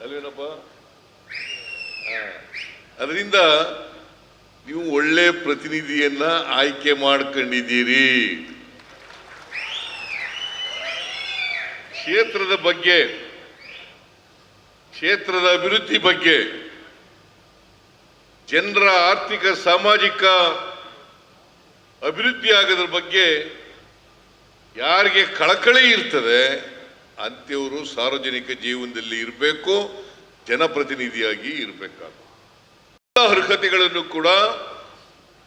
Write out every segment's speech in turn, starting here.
ಅಲ್ವೇನಪ್ಪ? ಅದರಿಂದ ನೀವು ಒಳ್ಳೆ ಪ್ರತಿನಿಧಿಯನ್ನ ಆಯ್ಕೆ ಮಾಡ್ಕೊಂಡಿದ್ದೀರಿ. ಕ್ಷೇತ್ರದ ಬಗ್ಗೆ, ಕ್ಷೇತ್ರದ ಅಭಿವೃದ್ಧಿ ಬಗ್ಗೆ, ಜನರ ಆರ್ಥಿಕ, ಸಾಮಾಜಿಕ ಅಭಿವೃದ್ಧಿ ಆಗೋದ್ರ ಬಗ್ಗೆ ಯಾರಿಗೆ ಕಳಕಳಿ ಇರ್ತದೆ ಅಂಥವರು ಸಾರ್ವಜನಿಕ ಜೀವನದಲ್ಲಿ ಇರಬೇಕು, ಜನಪ್ರತಿನಿಧಿಯಾಗಿ ಇರಬೇಕಾಗ. ಅರ್ಹತೆಗಳನ್ನು ಕೂಡ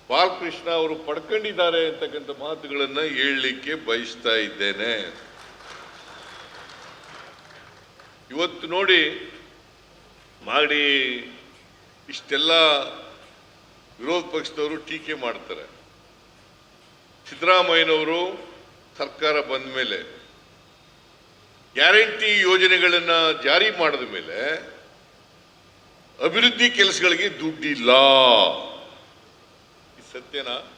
ಬಾಲಕೃಷ್ಣ ಅವರು ಪಡ್ಕೊಂಡಿದ್ದಾರೆ ಅಂತಕ್ಕಂಥ ಮಾತುಗಳನ್ನ ಹೇಳಲಿಕ್ಕೆ ಬಯಸ್ತಾ ಇದ್ದೇನೆ. ಇವತ್ತು ನೋಡಿ ಮಾಡಿ ಇಷ್ಟೆಲ್ಲ ವಿರೋಧ ಪಕ್ಷದವರು ಟೀಕೆ ಮಾಡ್ತಾರೆ. ಸಿದ್ದರಾಮಯ್ಯನವರು ಸರ್ಕಾರ ಬಂದ ಮೇಲೆ ಗ್ಯಾರಂಟಿ ಯೋಜನೆಗಳನ್ನು ಜಾರಿ ಮಾಡಿದ ಮೇಲೆ ಅಭಿವೃದ್ಧಿ ಕೆಲಸಗಳಿಗೆ ದುಡ್ಡಿಲ್ಲ. ಸತ್ಯನಾ?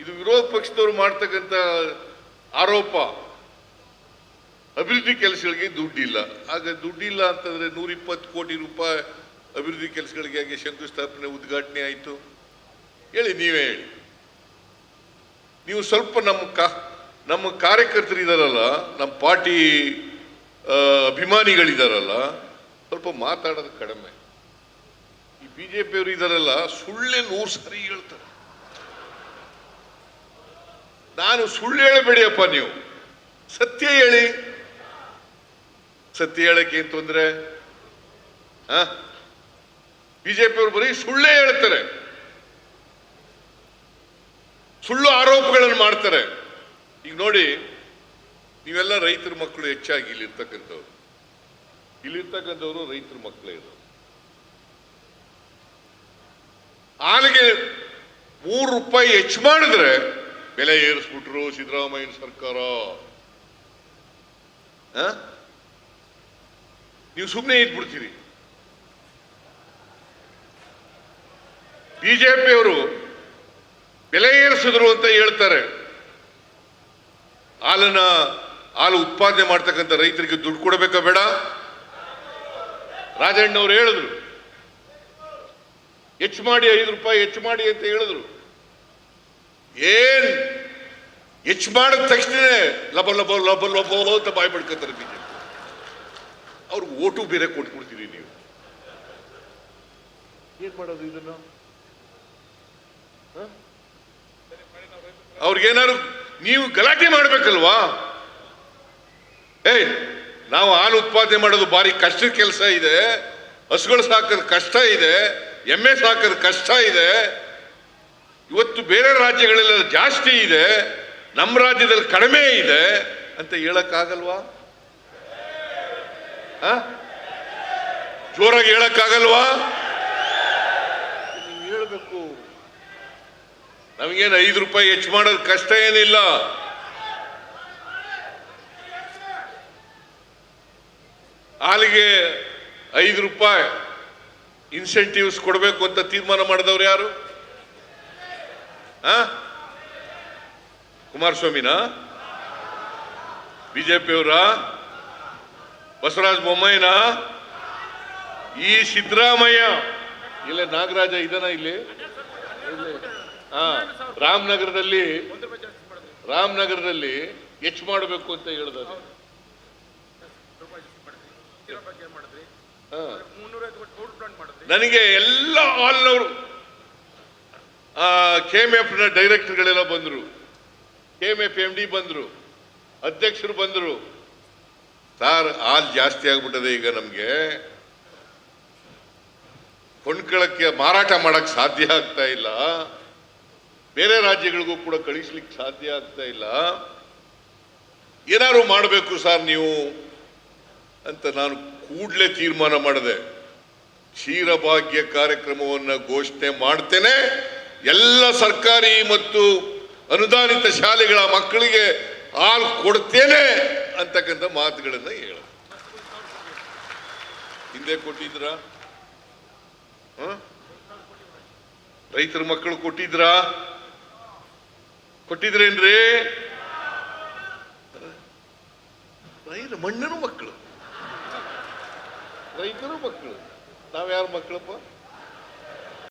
ಇದು ವಿರೋಧ ಪಕ್ಷದವರು ಮಾಡ್ತಕ್ಕಂಥ ಆರೋಪ. ಅಭಿವೃದ್ಧಿ ಕೆಲಸಗಳಿಗೆ ದುಡ್ಡಿಲ್ಲ. ಆಗ ದುಡ್ಡಿಲ್ಲ ಅಂತಂದ್ರೆ ನೂರ ಇಪ್ಪತ್ತು ಕೋಟಿ ರೂಪಾಯಿ ಅಭಿವೃದ್ಧಿ ಕೆಲಸಗಳಿಗೆ ಶಂಕುಸ್ಥಾಪನೆ, ಉದ್ಘಾಟನೆ ಆಯಿತು. ಹೇಳಿ ನೀವೇ ಹೇಳಿ. ನೀವು ಸ್ವಲ್ಪ ನಮ್ಮ ಕಾ ನಮ್ಮ ಕಾರ್ಯಕರ್ತರು ಇದಾರಲ್ಲ ನಮ್ಮ ಪಾರ್ಟಿ ಅಭಿಮಾನಿಗಳಿದ್ದಾರಲ್ಲ ಸ್ವಲ್ಪ ಮಾತಾಡೋದು ಕಡಿಮೆ. ಈ ಬಿ ಜೆ ಪಿಯವರು ಇದ್ದಾರಲ್ಲ ಸುಳ್ಳೆ ನೂರು ಸರಿ ಹೇಳ್ತಾರೆ. ನಾನು ಸುಳ್ಳು ಹೇಳಬೇಡಿಯಪ್ಪ ನೀವು. ಸತ್ಯ ಹೇಳಿ. ಸತ್ಯ ಹೇಳಕ್ಕೆ ಏನ್ ತೊಂದ್ರೆ? ಬಿಜೆಪಿಯವರು ಬರೀ ಸುಳ್ಳೇ ಹೇಳ್ತಾರೆ. ಸುಳ್ಳು ಆರೋಪಗಳನ್ನು ಮಾಡ್ತಾರೆ. ಈಗ ನೋಡಿ, ನೀವೆಲ್ಲ ರೈತರ ಮಕ್ಕಳು ಹೆಚ್ಚಾಗಿ ಇಲ್ಲಿರ್ತಕ್ಕಂಥವ್ರು. ಇಲ್ಲಿರ್ತಕ್ಕಂಥವ್ರು ರೈತರ ಮಕ್ಕಳೇ ಇರೋದು ಹಾಲಿಗೆ ಮೂರು ರೂಪಾಯಿ ಹೆಚ್ಚು ಮಾಡಿದ್ರೆ ಬೆಲೆ ಏರಿಸ್ಬಿಟ್ರು ಸಿದ್ದರಾಮಯ್ಯ ಸರ್ಕಾರ? ನೀವು ಸುಮ್ಮನೆ ಇದ್ಬಿಡ್ತೀರಿ. ಬಿಜೆಪಿಯವರು ಬೆಲೆ ಏರಿಸಿದ್ರು ಅಂತ ಹೇಳ್ತಾರೆ. ಹಾಲನ್ನ, ಹಾಲು ಉತ್ಪಾದನೆ ಮಾಡ್ತಕ್ಕಂಥ ರೈತರಿಗೆ ದುಡ್ಡು ಕೊಡಬೇಕಾ ಬೇಡ? ರಾಜಣ್ಣವ್ರು ಹೇಳಿದ್ರು. ಹೆಚ್ಚು ಮಾಡಿ ಐದು ರೂಪಾಯಿ, ಹೆಚ್ಚು ಮಾಡಿ ಅಂತ ಹೇಳಿದ್ರು. ಏನ್? ಹೆಚ್ಚು ಮಾಡಿದ ತಕ್ಷಣ ಲಬ ಲಬ ಲಬ ಲಬ ಅಂತ ಬಾಯಿ ಬಿಡ್ಕೊತಾರೆ ಬಿಜೆಪಿ. ಅವ್ರಿಗೆ ಓಟು ಬೇರೆ ಕೊಟ್ಬಿಡ್ತೀರಿ ನೀವು. ಏನ್ ಮಾಡೋದು ಇದನ್ನು? ಅವ್ರಿಗೇನಾದ್ರು ನೀವು ಗಲಾಟೆ ಮಾಡಬೇಕಲ್ವಾ? ಏಯ್, ನಾವು ಹಾಲು ಉತ್ಪಾದನೆ ಮಾಡೋದು ಭಾರಿ ಕಷ್ಟದ ಕೆಲಸ ಇದೆ. ಹಸುಗಳು ಸಾಕೋದು ಕಷ್ಟ ಇದೆ. ಎಮ್ಮೆ ಸಾಕೋದು ಕಷ್ಟ ಇದೆ. ಇವತ್ತು ಬೇರೆ ರಾಜ್ಯಗಳೆಲ್ಲ ಜಾಸ್ತಿ ಇದೆ. ನಮ್ಮ ರಾಜ್ಯದಲ್ಲಿ ಕಡಿಮೆ ಇದೆ ಅಂತ ಹೇಳಕ್ಕಾಗಲ್ವಾ? ಜೋರಾಗಿ ಹೇಳಕ್ಕಾಗಲ್ವಾ? ಹೇಳ್ಬೇಕು. ನಮಗೇನು ಐದು ರೂಪಾಯಿ ಹೆಚ್ಚು ಮಾಡೋದು ಕಷ್ಟ ಏನಿಲ್ಲ. ಹಾಲಿಗೆ ಐದು ರೂಪಾಯಿ ಇನ್ಸೆಂಟಿವ್ಸ್ ಕೊಡಬೇಕು ಅಂತ ತೀರ್ಮಾನ ಮಾಡಿದವ್ರು ಯಾರು? ಆ? ಕುಮಾರಸ್ವಾಮಿನ? ಬಿಜೆಪಿಯವರ? ಬಸವರಾಜ ಬೊಮ್ಮಾಯಿನ? ಈ ಸಿದ್ದರಾಮಯ್ಯ. ಇಲ್ಲ ನಾಗರಾಜ ಇದನ ಇಲ್ಲಿ ಇಲ್ಲಿ. ಹಾ ರಾಮನಗರದಲ್ಲಿ ರಾಮನಗರದಲ್ಲಿ ಹೆಚ್ಚು ಮಾಡಬೇಕು ಅಂತ ಹೇಳಿದ್ರೆ ನನಗೆ ಎಲ್ಲ ಹಾಲ್ನವರು ಕೆ ಎಂ ಎಫ್ನ ಡೈರೆಕ್ಟರ್ಗಳೆಲ್ಲ ಬಂದರು. K M F M D ಬಂದರು. ಅಧ್ಯಕ್ಷರು ಬಂದರು. ಸಾರ್ ಹಾಲ್ ಜಾಸ್ತಿ ಆಗ್ಬಿಟ್ಟದೆ ಈಗ ನಮಗೆ. ಕೊಂಡ್ಕೊಳ್ಳಕ್ಕೆ ಮಾರಾಟ ಮಾಡಕ್ ಸಾಧ್ಯ ಆಗ್ತಾ ಇಲ್ಲ. ಬೇರೆ ರಾಜ್ಯಗಳಿಗೂ ಕೂಡ ಕಳಿಸ್ಲಿಕ್ಕೆ ಸಾಧ್ಯ ಆಗ್ತಾ ಇಲ್ಲ. ಏನಾದ್ರು ಮಾಡಬೇಕು ಸರ್ ನೀವು ಅಂತ ನಾನು ಕೂಡಲೇ ತೀರ್ಮಾನ ಮಾಡಿದೆ. ಕ್ಷೀರಭಾಗ್ಯ ಕಾರ್ಯಕ್ರಮವನ್ನು ಘೋಷಣೆ ಮಾಡ್ತೇನೆ. ಎಲ್ಲ ಸರ್ಕಾರಿ ಮತ್ತು ಅನುದಾನಿತ ಶಾಲೆಗಳ ಮಕ್ಕಳಿಗೆ ಹಾಲು ಕೊಡ್ತೇನೆ ಅಂತಕ್ಕಂಥ ಮಾತುಗಳನ್ನು ಹೇಳ ಹಿಂದೆ ಕೊಟ್ಟಿದ್ರಾ? ರೈತರ ಮಕ್ಕಳು ಕೊಟ್ಟಿದ್ರಾ? ಕೊಟ್ಟಿದ್ರೇನ್ರಿ? ರೈತ ಮಣ್ಣಿನ ಮಕ್ಕಳು. ರೈತರು ಮಕ್ಕಳು. ನಾವ್ಯಾರ ಮಕ್ಕಳಪ್ಪ?